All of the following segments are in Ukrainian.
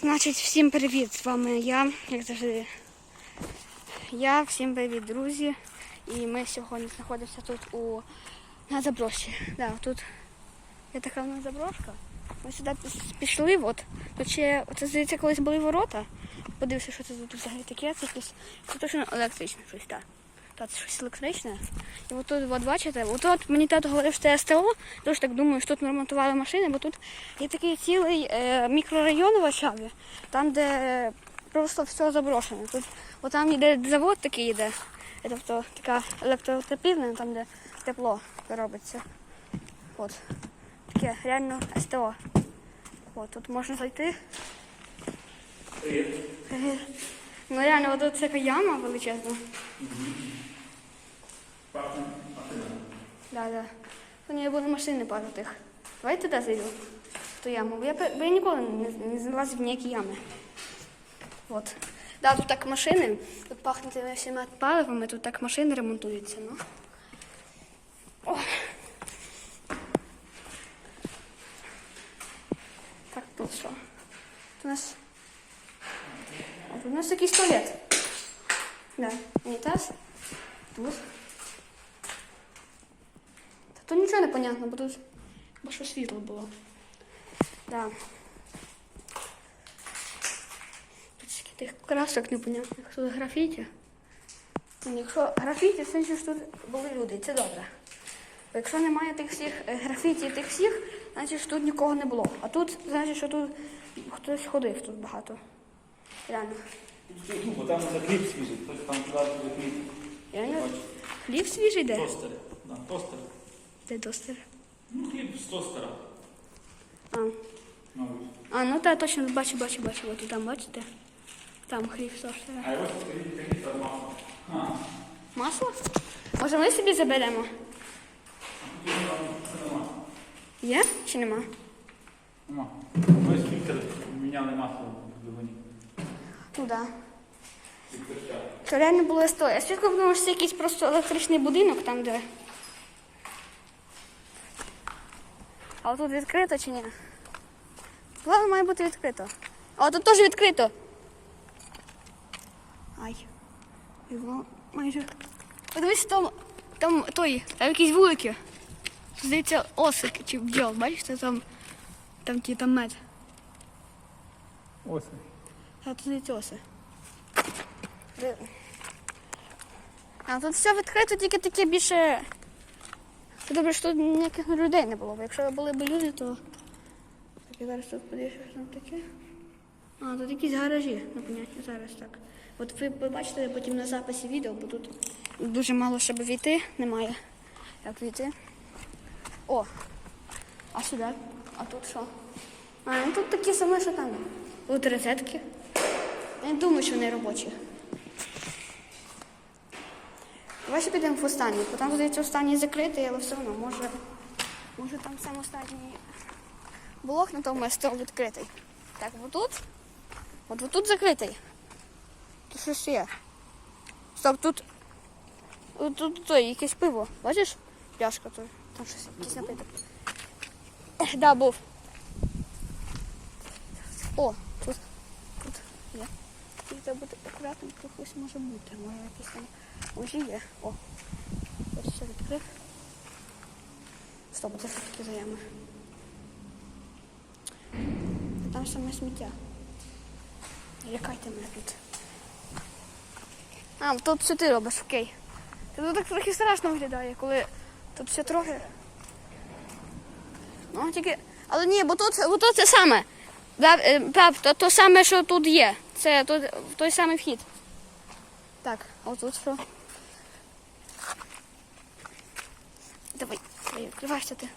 Значить, всім привіт! З вами я, як завжди. Я, всім привіт, друзі. І ми сьогодні знаходимося тут у на заброшці. Да, тут є така в нас заброшка. Ми сюди пішли, от. Тут ще, це здається, колись були ворота. Подивився, що це тут взагалі таке. Це якесь це точно електричне щось, так. Та це щось електричне. І от тут, от бачите, от, от мені тато говорив, що це СТО, тож так думаю, що тут ремонтували машини, бо тут є такий цілий е, мікрорайон у Варшаві, там, де просто все заброшене. Тут от там йде завод такий йде, тобто така електротопівня, там, де тепло робиться. От. Таке реально СТО. От, тут можна зайти. Привіт. Привіт. Ну реально, от тут така яма величезна. Пахне машина. Да, да. У нее були машини пару тих. Давай туди зайду. В ту яму. Я, бо я ніколи не, не залазив в ніякі ями. От. Да, тут так машини. Тут пахне тими всіма паливами, тут так машини ремонтуються. Ну. О. Так, тут що? Тут у нас. О, тут у нас якийсь туалет. Да, унітаз. Тут. То нічого не понятно, бо тут бо що світло було. Да. Тут стільки тих красок непонятних. Тут графіті. Якщо графіті, значить, що тут були люди, це добре. Бо якщо немає тих всіх е, графіті, тих всіх, значить що тут нікого не було. А тут, значить, що тут хтось ходив тут багато. Реально. Ну, бо там за хліб свіжий, хтось там туди хліб. Реально? Бачиш? Хліб свіжий де? Тостер. Да, тостер. Де достер? Ну, хліб з тостера. А. Мабуть. А, ну так, точно бачу, бачу, бачу. От там, бачите? Там хліб з тостера. А ось який там масло. А, Масло? Може ми собі заберемо? це нема. Є чи нема? Нема. Ось фільтр міняли масло в двигуні. Ну ще. Що реально було сто. Я спочатку подумала, що це якийсь просто електричний будинок там, де. А тут відкрито чи ні? Сказали, має бути відкрито. А тут теж відкрито. Ай. Його майже. Подивись, там, там той, там якісь вулики. Здається, осик чи бджол, бачите, там, там ті там мед. Ось. А тут здається оси. Де- А тут все відкрито, тільки таке більше. Це добре, що тут ніяких людей не було. Бо якщо були б люди, то. Так, я зараз тут подивлюся, що там таке. А, тут якісь гаражі, непонятні зараз так. От ви побачите потім на записі відео, бо тут дуже мало, щоб війти, немає. Як війти. О! А сюди? А тут що? А, ну тут такі саме, що там. Тут розетки. Я не думаю, що вони робочі. Давай ще підемо в останній, бо там, здається, останній закритий, але все одно, може, може там сам останній блок на тому СТО відкритий. Так, отут. От отут закритий. Тут щось є. Стоп, тут. Тут, тут, тут якесь пиво. Бачиш? Пляшка тут. Там щось якийсь напиток. Ех, Да, був. О, тут. Тут є. Треба бути акуратним, хтось може бути. Може якийсь там. Ось є. О. Ось все відкрив. Стоп, це що таке за ями? Там саме сміття. Лякайте мене тут. А, тут все ти робиш, окей. Це тут так трохи страшно виглядає, коли тут все трохи. Ну, тільки. Але ні, бо тут, бо тут це саме. Е, то, то саме, що тут є. Це той самий вхід. Так, а отут що? Давай, давай, відкриваєшся ти.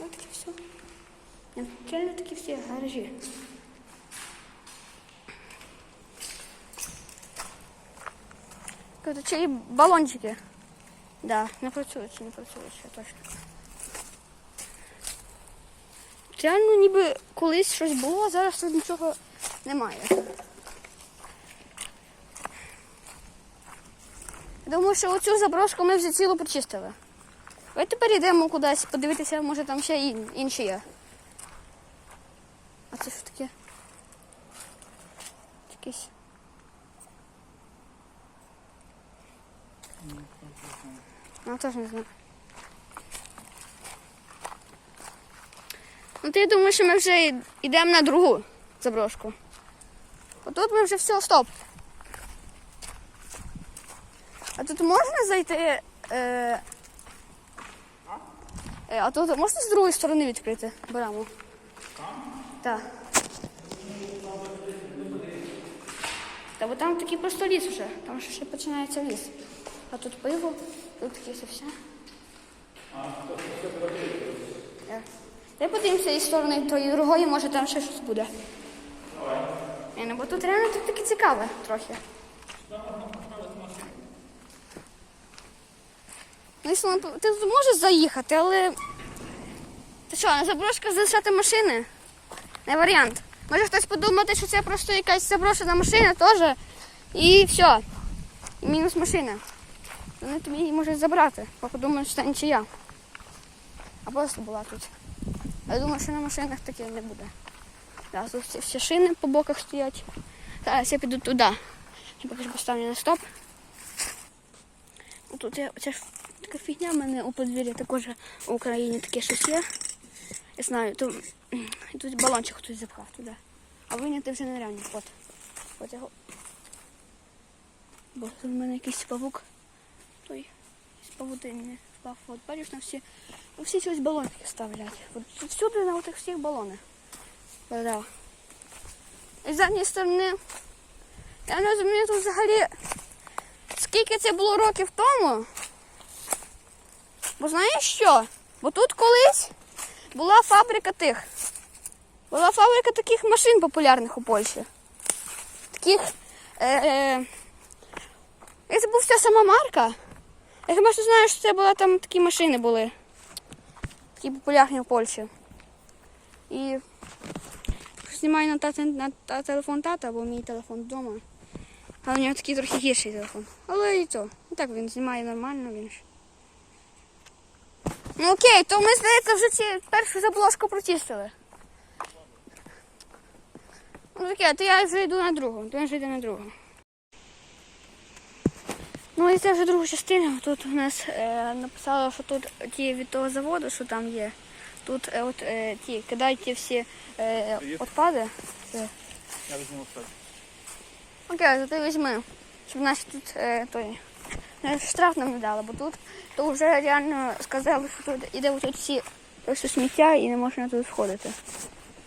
Ну таке все. Реально такі всі гаражі. Тут і балончики. Да, не працюють, не працюють ще точно. Реально ніби колись щось було, а зараз тут нічого немає. Думаю, що оцю заброшку ми вже цілу почистили. Давайте перейдемо кудись, подивитися, може там ще ін- інші є. А це що таке? якийсь. Ну, теж не знаю. Ну, я думаю, що ми вже йдемо на другу заброшку. Отут ми вже все, стоп. А тут можна зайти. Е, е, а тут можна з другої сторони відкрити браму? Так. Та бо там такий просто ліс вже, там ще починається ліс. А тут пиво, тут таке все. Так. Дай подивимося із сторони тої другої, може там ще щось буде. Ні, ну, бо тут реально тут таке цікаве трохи. Ну, ти зможеш заїхати, але. Ти що, на заброшках залишати машини? Не варіант. Може хтось подумати, що це просто якась заброшена машина теж. І все. Мінус машина. Вони тобі її можуть забрати, бо подумають, що це нічия. А просто була тут. Я думаю, що на машинах таке не буде. Да, тут всі, шини по боках стоять. Зараз я піду туди. Я поки поставлю на стоп. Тут я, ця така фігня в мене у подвір'ї також в Україні таке щось є. Я знаю, то, тут балончик хтось запхав туди. А виняти вже нереально. От. От його. Бо тут в мене якийсь павук. Той з павутини впав. От бачиш, там всі, ну, всі чогось балончики ставлять. От всюди на отих всіх балони. Да. І з задньої сторони. Я не розумію тут взагалі. Скільки це було років тому? Бо знаєш що? Бо тут колись була фабрика тих. Була фабрика таких машин популярних у Польщі. Таких. Е, е, і це був сама марка. Я хіба що знаю, що це була там такі машини були. Такі популярні в Польщі. І знімаю на, тата, на та- телефон тата, бо мій телефон вдома. А у нього такий трохи гірший телефон. Але і то. І так він знімає нормально, він ж. Ну окей, то ми, здається, вже ці першу заблошку прочистили. Ну таке, то я вже йду на другу, то я вже йду на другу. Ну і це вже друга частина. Тут у нас е, написало, що тут ті від того заводу, що там є. Тут е, от е, ті кидають всі е, відпади. Це Я візьму все. Окей, то ти візьми, щоб наші тут е, той, штраф нам не дали, бо тут то вже реально сказали, що тут іде тут всі просто сміття і не можна тут входити.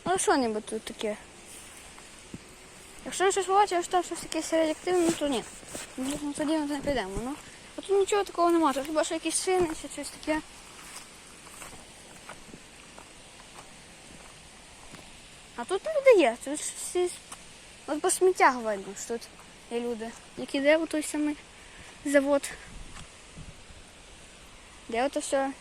Але що небудь тут таке? Якщо ми щось побачимо, що щось якесь радіоактивне, то ні. Ну, тоді ми не підемо. Ну. А тут нічого такого немає, тут хіба що якісь шини чи щось таке. А тут люди є, тут всі От по сміттях видно, що тут є люди. Як іде у той самий завод. Де ото все?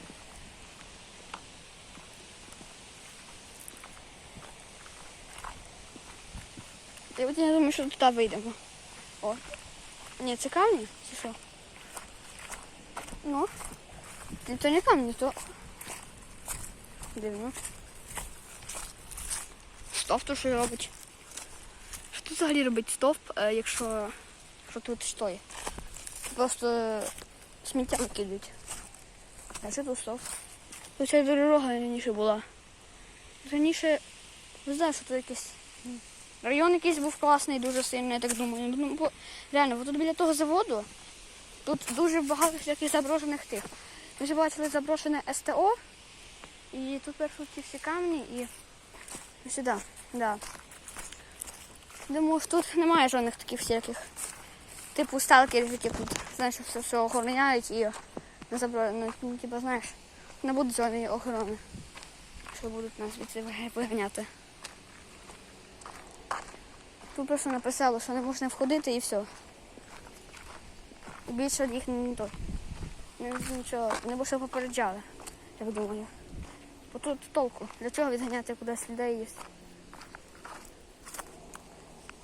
Я от я думаю, що туди вийдемо. О. Ні, це камні чи що? Ну. То не камні, то. Дивно. Стов то що робить. Що тут взагалі робить стовп, якщо, якщо тут що є? Просто сміття викидають. А що тут стовп? Тут ця дорога раніше була. Раніше, не знаю, що тут якийсь район якийсь був класний, дуже сильний, я так думаю. Ну, бо, реально, бо тут біля того заводу тут дуже багато всяких заброшених тих. Ми вже бачили заброшене СТО, і тут першу ці всі камні і сюди. Да. Думаю, що тут немає жодних таких всяких. Типу сталкерів, які тут, знаєш, все, все охороняють і не забро... ну, ну, типу, знаєш, не буде жодної охорони. Що будуть нас від виганяти. Тут просто написало, що не можна входити і все. Більше їх не то. Не, нічого, не більше попереджали, як думаю. Бо тут толку. Для чого відганяти кудись людей є?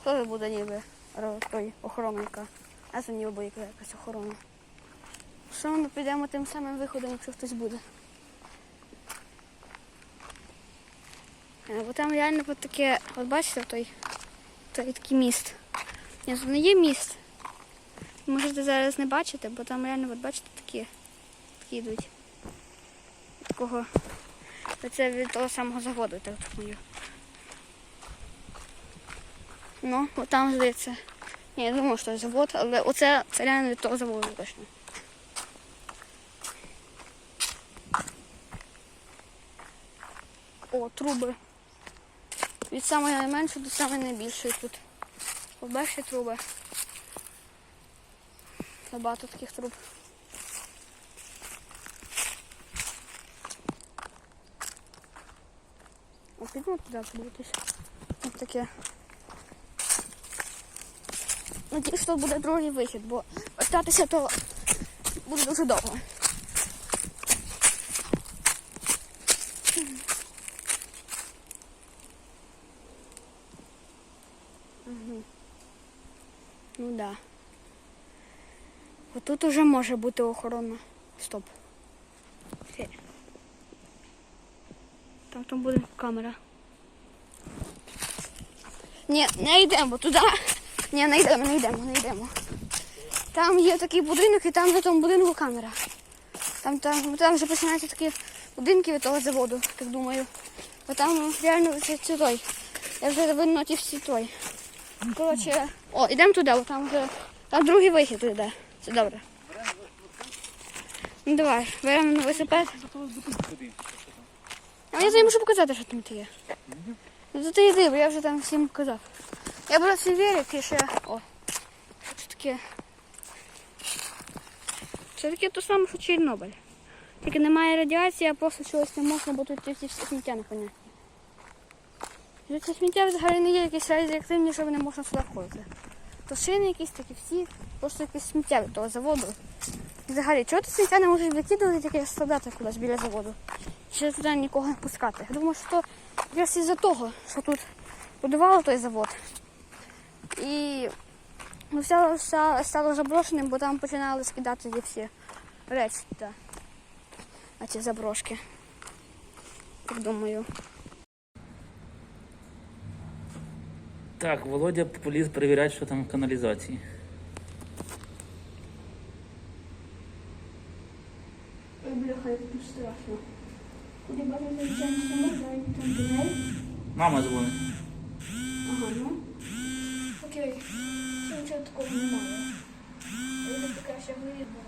Теж буде ніби той охоронника. А це ніби буде якась охорона. Що ми підемо тим самим виходом, якщо хтось буде. Е, Бо там реально от таке, от бачите, той, той такий міст. Ні, тут не є міст. Можете зараз не бачити, бо там реально, от бачите, такі, такі йдуть. Такого. Це від того самого заводу, так думаю. Ну, от там здається. Я думаю, що завод, але оце це реально від того заводу точно. О, труби. Від самої найменшої до самої найбільшої тут. Побачите труби. Багато таких труб. О, підемо туди подивитися. Ось таке. Надіюсь, що буде другий вихід, бо остатися то буде дуже довго. Мгм. Ну. Да. Отут уже може бути охорона. Стоп. Там там буде камера. Ні, не йдемо туди. Ні, не йдемо, не йдемо, не йдемо. Там є такий будинок і там на тому будинку камера. Там, там, там вже починаються такі будинки від того заводу, так думаю. Бо там реально це, це той. Я вже видно ті всі той. Коротше, о, йдемо туди, бо там вже там другий вихід йде. Це добре. Ну давай, беремо на велосипед. А я тобі можу показати, що там ти є. Ну то ти йди, бо я вже там всім показав. Я свій велик і ще. О. Це таке. Це таке то саме, що Чорнобиль. Тільки немає радіації, а просто чогось не можна, бо тут ті всі сміття непонятні. Це сміття взагалі не є якісь радіоактивні, що не можна сюди входити. То шини якісь такі всі, просто якесь сміття від того заводу. Взагалі, чого ти сміття не можеш викидувати таке складати кудись біля заводу? Ще туди нікого не пускати. Я думаю, що то якраз із-за того, що тут будували той завод. І ну, все, все стало заброшеним, бо там починали скидати всі речі та, на ці заброшки. Так думаю. Так, Володя поліз перевіряти, що там в каналізації. Бляха, як тут страшно. Куди звичайно, не можна, там тунель. Мама дзвонить. Окей. Це нічого такого немає. Я краще виїду.